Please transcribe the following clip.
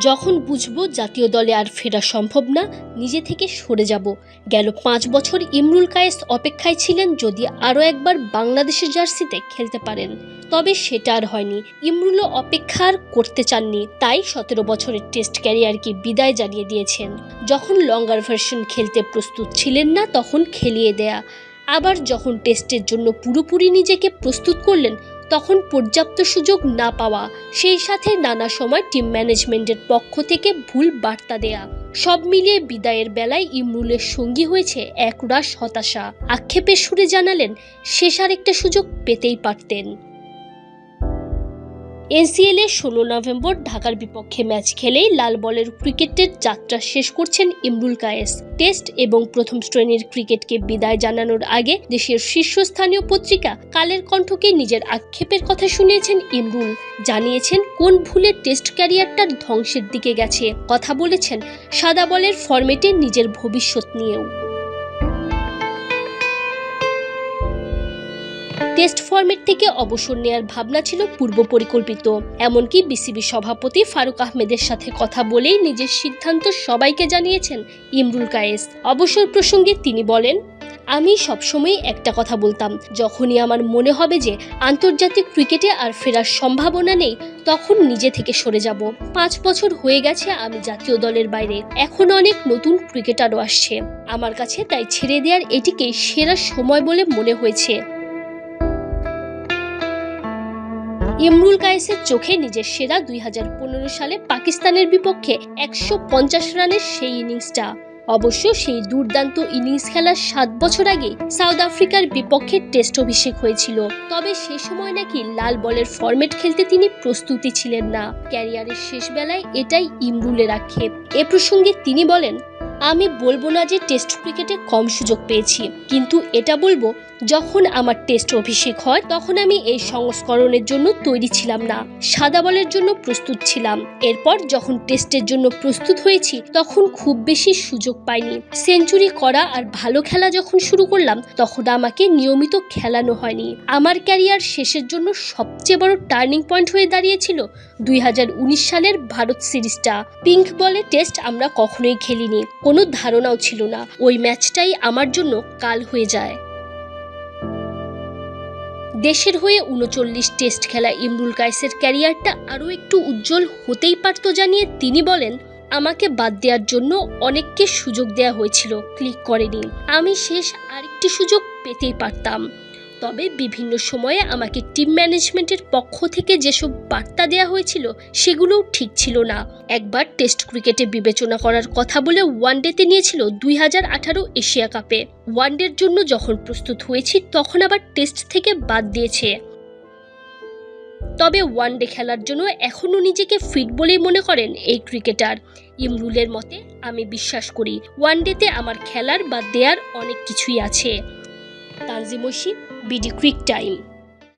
যখন বুঝব জাতীয় দলে আর ফেরা সম্ভব না, নিজে থেকে সরে যাব। গেল পাঁচ বছর ইমরুল কায়েস অপেক্ষায় ছিলেন যদি আরও একবার বাংলাদেশের জার্সিতে খেলতে পারেন। তবে সেটা আর হয়নি। ইমরুলও অপেক্ষা আর করতে চাননি, তাই সতেরো বছরের টেস্ট ক্যারিয়ারকে বিদায় জানিয়ে দিয়েছেন। যখন লঙ্গার ভার্সন খেলতে প্রস্তুত ছিলেন না, তখন খেলিয়ে দেয়া। আবার যখন টেস্টের জন্য পুরোপুরি নিজেকে প্রস্তুত করলেন তখন পর্যাপ্ত সুযোগ না পাওয়া, সেই সাথে নানা সময় টিম ম্যানেজমেন্টের পক্ষ থেকে ভুল বার্তা দেয়া। সব মিলিয়ে বিদায়ের বেলায় ইমরুলের সঙ্গী হয়েছে একরাশ হতাশা। আক্ষেপের সুরে জানালেন, শেষ আরেকটা সুযোগ পেতেই পারতেন। এনসিএল এ ষোলো নভেম্বর ঢাকার বিপক্ষে ম্যাচ খেলেই লাল বলের ক্রিকেটের যাত্রা শেষ করছেন ইমরুল কায়েস। টেস্ট এবং প্রথম শ্রেণির ক্রিকেটকে বিদায় জানানোর আগে দেশের শীর্ষস্থানীয় পত্রিকা কালের কণ্ঠকে নিজের আক্ষেপের কথা শুনিয়েছেন ইমরুল। জানিয়েছেন, কোন ভুলে টেস্ট ক্যারিয়ারটার ধ্বংসের দিকে গেছে। কথা বলেছেন, সাদা বলের ফরম্যাটে নিজের ভবিষ্যৎ নিয়েও। টেস্ট ফরম্যাট থেকে অবসর নেয়ার ভাবনা ছিল পূর্ব পরিকল্পিত। এমনকি বিসিবি সভাপতি ফারুক আহমেদের সাথে কথা বলেই নিজের সিদ্ধান্ত সবাইকে জানিয়েছেন ইমরুল কায়েস। অবসর প্রসঙ্গে তিনি বলেন, আমি সবসময় একটা কথা বলতাম। যখনই আমার মনে হবে যে আন্তর্জাতিক ক্রিকেটে আর ফেরার সম্ভাবনা নেই, তখন নিজে থেকে সরে যাব। পাঁচ বছর হয়ে গেছে আমি জাতীয় দলের বাইরে। এখন অনেক নতুন ক্রিকেটারও আসছে। আমার কাছে তাই ছেড়ে দেওয়ার এটিকে সেরা সময় বলে মনে হয়েছে। ইমরুল কায়েসের চোখে নিজের সেরা দুই হাজার পনেরো সালে পাকিস্তানের বিপক্ষে একশো পঞ্চাশ রানের সেই ইনিংসটা। অবশ্য সেই দুর্দান্ত ইনিংস খেলার সাত বছর আগে সাউথ আফ্রিকার বিপক্ষে টেস্ট অভিষেক হয়েছিল। তবে সে সময় নাকি লাল বলের ফরম্যাট খেলতে তিনি প্রস্তুতি ছিলেন না। ক্যারিয়ারের শেষ বেলায় এটাই ইমরুলের আক্ষেপ। এ প্রসঙ্গে তিনি বলেন আমি বলব না যে টেস্ট ক্রিকেটে কম সুযোগ পেয়েছি, কিন্তু এটা বলব যখন আমার টেস্ট অভিষেক হয়, তখন আমি এই সংস্করণের জন্য তৈরি ছিলাম না। সাদা বলের জন্য প্রস্তুত ছিলাম। এরপর যখন টেস্টের জন্য প্রস্তুত হয়েছি, তখন খুব বেশি সুযোগ পাইনি। সেঞ্চুরি করা আর ভালো খেলা যখন শুরু করলাম, তখন আমাকে নিয়মিত খেলানো হয়নি। আমার ক্যারিয়ার শেষের জন্য সবচেয়ে বড় টার্নিং পয়েন্ট হয়ে দাঁড়িয়েছিল দুই হাজার উনিশ সালের ভারত সিরিজটা। পিঙ্ক বলে টেস্ট আমরা কখনোই খেলিনি। কোনো ধারণাও ছিল না। ওই ম্যাচটাই আমার জন্য কাল হয়ে যায়। দেশের হয়ে উনচল্লিশ টেস্ট খেলা ইমরুল কায়েসের ক্যারিয়ারটা আরও একটু উজ্জ্বল হতেই পারত জানিয়ে তিনি বলেন, আমাকে বাদ দেওয়ার জন্য অনেককে সুযোগ দেয়া হয়েছিল, ক্লিক করেনি। আমি শেষ আরেকটি সুযোগ পেতেই পারতাম। তবে বিভিন্ন সময়ে আমাকে টিম ম্যানেজমেন্টের পক্ষ থেকে যেসব বার্তা দেওয়া হয়েছিল, সেগুলোও ঠিক ছিল না। একবার টেস্ট ক্রিকেটে বিবেচনা করার কথা বলে ওয়ানডেতে নিয়েছিল দুই হাজার আঠারো এশিয়া কাপে। ওয়ানডের জন্য যখন প্রস্তুত হয়েছি, তখন আবার টেস্ট থেকে বাদ দিয়েছে। তবে ওয়ানডে খেলার জন্য এখনও নিজেকে ফিট বলেই মনে করেন এই ক্রিকেটার ইমরুলের মতে, আমি বিশ্বাস করি, ওয়ানডেতে আমার খেলার বা দেয়ার অনেক কিছুই আছে। Tanzim Oishi BD cric time.